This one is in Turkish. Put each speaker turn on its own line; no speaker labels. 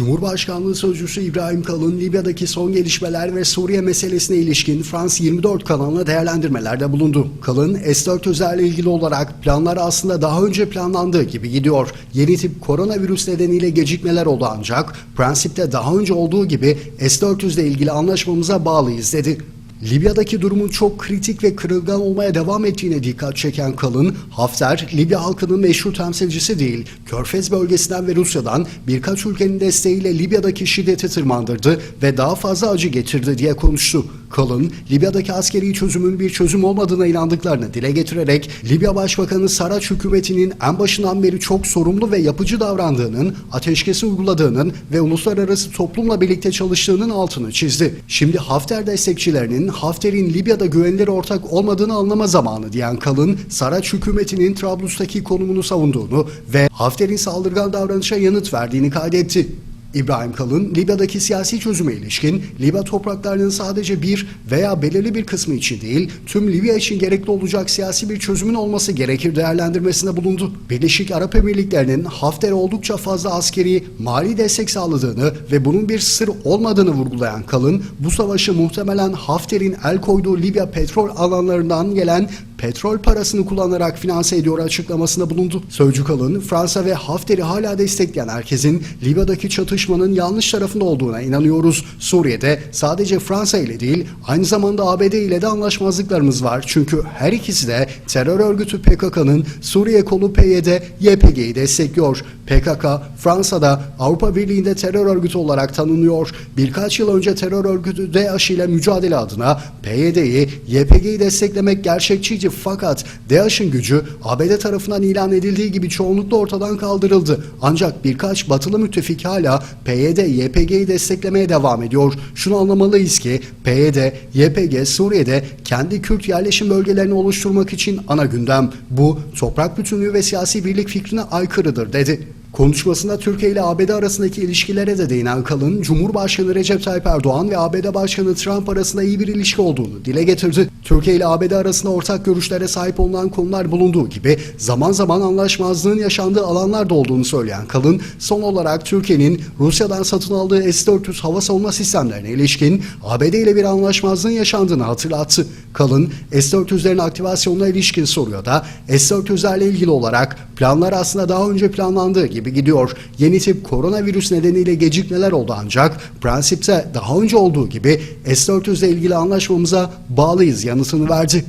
Cumhurbaşkanlığı Sözcüsü İbrahim Kalın, Libya'daki son gelişmeler ve Suriye meselesine ilişkin Frans 24 kanalına değerlendirmelerde bulundu. Kalın, S-400'lerle ilgili olarak planlar aslında daha önce planlandığı gibi gidiyor. Yeni tip koronavirüs nedeniyle gecikmeler oldu ancak prensipte daha önce olduğu gibi S-400 ile ilgili anlaşmamıza bağlıyız dedi. Libya'daki durumun çok kritik ve kırılgan olmaya devam ettiğine dikkat çeken Kalın, Hafter, Libya halkının meşru temsilcisi değil, Körfez bölgesinden ve Rusya'dan birkaç ülkenin desteğiyle Libya'daki şiddeti tırmandırdı ve daha fazla acı getirdi diye konuştu. Kalın, Libya'daki askeri çözümün bir çözüm olmadığına inandıklarını dile getirerek, Libya Başbakanı Saraç hükümetinin en başından beri çok sorumlu ve yapıcı davrandığının, ateşkesi uyguladığının ve uluslararası toplumla birlikte çalıştığının altını çizdi. Şimdi Hafter destekçilerinin Hafter'in Libya'da güvenilir ortak olmadığını anlama zamanı diyen Kalın, Saraç hükümetinin Trablus'taki konumunu savunduğunu ve Hafter'in saldırgan davranışa yanıt verdiğini kaydetti. İbrahim Kalın, Libya'daki siyasi çözüme ilişkin Libya topraklarının sadece bir veya belirli bir kısmı için değil, tüm Libya için gerekli olacak siyasi bir çözümün olması gerekir değerlendirmesinde bulundu. Birleşik Arap Emirlikleri'nin Hafter'e oldukça fazla askeri, mali destek sağladığını ve bunun bir sır olmadığını vurgulayan Kalın, bu savaşı muhtemelen Hafter'in el koyduğu Libya petrol alanlarından gelen petrol parasını kullanarak finanse ediyor açıklamasında bulundu. Sözcü Kalın, Fransa ve Hafter'i hala destekleyen herkesin Libya'daki çatışmanın yanlış tarafında olduğuna inanıyoruz. Suriye'de sadece Fransa ile değil, aynı zamanda ABD ile de anlaşmazlıklarımız var. Çünkü her ikisi de terör örgütü PKK'nın Suriye kolu PYD, YPG'yi destekliyor. PKK, Fransa'da Avrupa Birliği'nde terör örgütü olarak tanınıyor. Birkaç yıl önce terör örgütü DAEŞ ile mücadele adına PYD'yi, YPG'yi desteklemek gerçekçiydi fakat DAEŞ'in gücü ABD tarafından ilan edildiği gibi çoğunlukla ortadan kaldırıldı. Ancak birkaç batılı müttefik hala PYD, YPG'yi desteklemeye devam ediyor. Şunu anlamalıyız ki PYD, YPG Suriye'de kendi Kürt yerleşim bölgelerini oluşturmak için ana gündem. Bu toprak bütünlüğü ve siyasi birlik fikrine aykırıdır dedi. Konuşmasında Türkiye ile ABD arasındaki ilişkilere de değinen Kalın, Cumhurbaşkanı Recep Tayyip Erdoğan ve ABD Başkanı Trump arasında iyi bir ilişki olduğunu dile getirdi. Türkiye ile ABD arasında ortak görüşlere sahip olunan konular bulunduğu gibi zaman zaman anlaşmazlığın yaşandığı alanlar da olduğunu söyleyen Kalın, son olarak Türkiye'nin Rusya'dan satın aldığı S-400 hava savunma sistemlerine ilişkin ABD ile bir anlaşmazlığın yaşandığını hatırlattı. Kalın, S-400'lerin aktivasyonuna ilişkin soruyor da S-400'lerle ilgili olarak planlar aslında daha önce planlandığı gibi gidiyor. Yeni tip koronavirüs nedeniyle gecikmeler oldu ancak prensipte daha önce olduğu gibi S-400 ile ilgili anlaşmamıza bağlıyız yanıtını verdi.